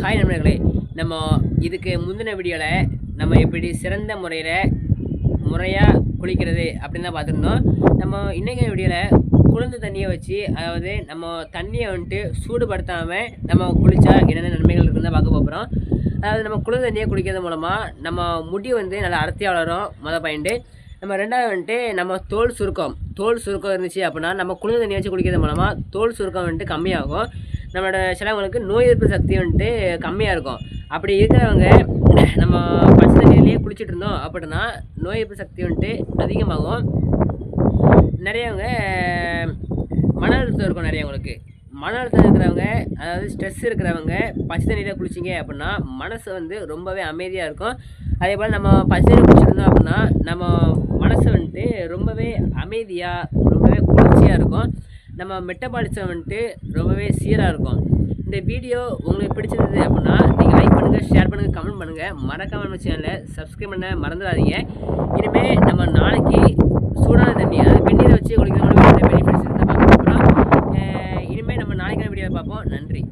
Hi நண்பர்களே நம்ம இதுக்கு முந்தின வீடியோவில் நம்ம எப்படி சிறந்த முறையில் முறையாக குளிக்கிறது அப்படின்னு தான் பார்த்துருந்தோம். நம்ம இன்றைக்கி வீடியோவில் குளிர்ந்த தண்ணியை வச்சு அதாவது நம்ம தண்ணியை வந்துட்டு சூடுபடுத்தாமல் நம்ம குளித்தா என்னென்ன நன்மைகள் இருக்குன்னு தான் பார்க்க போகிறோம் அதாவது நம்ம குளிர்ந்த தண்ணியை குளிக்கிறது மூலமாக நம்ம முடி வந்து நல்லா அடர்த்தியாக வளரும். மொதல் பாயிண்ட்டு நம்ம ரெண்டாவது வந்துட்டு நம்ம தோல் சுருக்கம். தோல் சுருக்கம் இருந்துச்சு அப்படின்னா நம்ம குளிர்ந்த தண்ணி வச்சு குளிக்கிறது மூலமாக தோல் சுருக்கம் வந்துட்டு கம்மியாகும். நம்மளோட சிலவங்களுக்கு நோய் எதிர்ப்பு சக்தி வந்துட்டு கம்மியாக இருக்கும். அப்படி இருக்கிறவங்க நம்ம பச்சை தண்ணியிலேயே குளிச்சுட்டு இருந்தோம் அப்படின்னா நோய் எதிர்ப்பு சக்தி வந்துட்டு அதிகமாகும். நிறையவங்க மன அழுத்தம் இருக்கும் நிறையவங்களுக்கு மன அழுத்தம் இருக்கிறவங்க அதாவது ஸ்ட்ரெஸ் இருக்கிறவங்க பச்சை தண்ணியில் குளிச்சிங்க அப்படின்னா மனசு வந்து ரொம்பவே அமைதியாக இருக்கும். அதே போல் நம்ம பச்சை தண்ணி குளிச்சிருந்தோம் அப்படின்னா நம்ம மனசு வந்துட்டு ரொம்பவே அமைதியாக ரொம்பவே குளிர்ச்சியாக இருக்கும். நம்ம மெட்டபாலிசம் வந்துட்டு ரொம்பவே சீராக இருக்கும். இந்த வீடியோ உங்களுக்கு பிடிச்சிருந்தது அப்படின்னா நீங்கள் லைக் பண்ணுங்கள் ஷேர் பண்ணுங்கள் கமெண்ட் பண்ணுங்கள் மறக்காமல் நம்ம சேனலை சப்ஸ்கிரைப் பண்ண மறந்துடாதீங்க. இனிமேல் நம்ம நாளைக்கு சூடான தண்ணியாக அதாவது வச்சு குளிக்கிறவங்களுக்கு பெனிஃபிட்ஸ் இருந்தால் பார்க்கலாம் இனிமேல் நம்ம நாளைக்கான வீடியோவை பார்ப்போம். நன்றி.